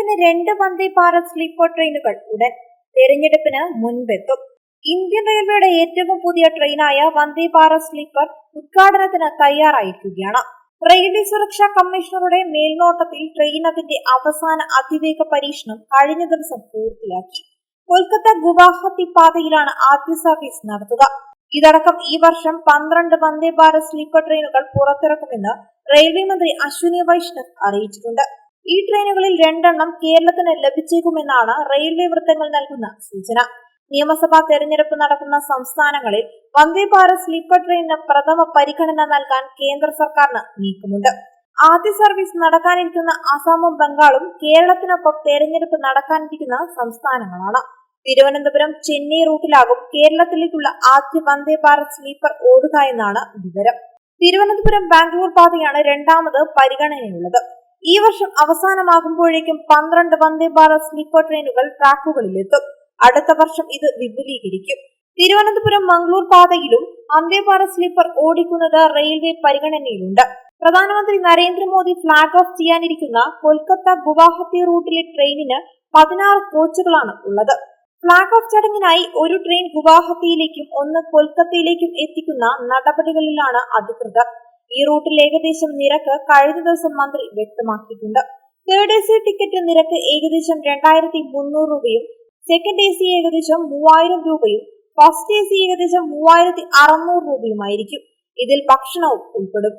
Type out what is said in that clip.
കേരളത്തിന് രണ്ട് വന്ദേ ഭാരത് സ്ലീപ്പർ ട്രെയിനുകൾ ഉടൻ തെരഞ്ഞെടുപ്പിന് മുൻപെത്തും. ഇന്ത്യൻ റെയിൽവേയുടെ ഏറ്റവും പുതിയ ട്രെയിനായ വന്ദേ ഭാരത് സ്ലീപ്പർ ഉദ്ഘാടനത്തിന് തയ്യാറായിരിക്കുകയാണ്. റെയിൽവേ സുരക്ഷാ കമ്മീഷണറുടെ മേൽനോട്ടത്തിൽ ട്രെയിൻ അതിന്റെ അവസാന അതിവേഗ പരീക്ഷണം കഴിഞ്ഞ ദിവസം പൂർത്തിയാക്കി. കൊൽക്കത്ത ഗുവാഹത്തി പാതയിലാണ് ആദ്യ സർവീസ് നടത്തുക. ഇതടക്കം ഈ വർഷം പന്ത്രണ്ട് വന്ദേ ഭാരത് സ്ലീപ്പർ ട്രെയിനുകൾ പുറത്തിറക്കുമെന്ന് റെയിൽവേ മന്ത്രി അശ്വിനി വൈഷ്ണവ് അറിയിച്ചിട്ടുണ്ട്. ഈ ട്രെയിനുകളിൽ രണ്ടെണ്ണം കേരളത്തിന് ലഭിച്ചേക്കുമെന്നാണ് റെയിൽവേ വൃത്തങ്ങൾ നൽകുന്ന സൂചന. നിയമസഭാ തെരഞ്ഞെടുപ്പ് നടക്കുന്ന സംസ്ഥാനങ്ങളിൽ വന്ദേ ഭാരത് സ്ലീപ്പർ ട്രെയിനിന് പ്രഥമ പരിഗണന നൽകാൻ കേന്ദ്ര സർക്കാരിന് നീക്കമുണ്ട്. ആദ്യ സർവീസ് നടക്കാനിരിക്കുന്ന അസാമും ബംഗാളും കേരളത്തിനൊപ്പം തെരഞ്ഞെടുപ്പ് നടക്കാനിരിക്കുന്ന സംസ്ഥാനങ്ങളാണ്. തിരുവനന്തപുരം ചെന്നൈ റൂട്ടിലാകും കേരളത്തിലേക്കുള്ള ആദ്യ വന്ദേ ഭാരത് സ്ലീപ്പർ ഓടുക എന്നാണ് വിവരം. തിരുവനന്തപുരം ബാംഗ്ലൂർ പാതയാണ് രണ്ടാമത് പരിഗണനയുള്ളത്. ഈ വർഷം അവസാനമാകുമ്പോഴേക്കും പന്ത്രണ്ട് വന്ദേ ഭാരത് സ്ലീപ്പർ ട്രെയിനുകൾ ട്രാക്കുകളിലെത്തും. അടുത്ത വർഷം ഇത് വിപുലീകരിക്കും. തിരുവനന്തപുരം മംഗളൂർ പാതയിലും വന്ദേ ഭാരത് സ്ലീപ്പർ ഓടിക്കുന്നത് റെയിൽവേ പരിഗണനയിലുണ്ട്. പ്രധാനമന്ത്രി നരേന്ദ്രമോദി ഫ്ളാഗ് ഓഫ് ചെയ്യാനിരിക്കുന്ന കൊൽക്കത്ത ഗുവാഹത്തി റൂട്ടിലെ ട്രെയിനിന് പതിനാറ് കോച്ചുകളാണ് ഉള്ളത്. ഫ്ളാഗ് ഓഫ് ചടങ്ങിനായി ഒരു ട്രെയിൻ ഗുവാഹത്തിയിലേക്കും ഒന്ന് കൊൽക്കത്തയിലേക്കും എത്തിക്കുന്ന നടപടികളിലാണ് അധികൃതർ. ഈ റൂട്ടിൽ ഏകദേശം നിരക്ക് കഴിഞ്ഞ ദിവസം മന്ത്രി വ്യക്തമാക്കിയിട്ടുണ്ട്. തേർഡ് എ സി ടിക്കറ്റ് നിരക്ക് ഏകദേശം രണ്ടായിരത്തി മുന്നൂറ് രൂപയും സെക്കൻഡ് എ സി ഏകദേശം മൂവായിരം രൂപയും ഫസ്റ്റ് എ സി ഏകദേശം മൂവായിരത്തി അറുന്നൂറ് രൂപയുമായിരിക്കും. ഇതിൽ ഭക്ഷണവും ഉൾപ്പെടും.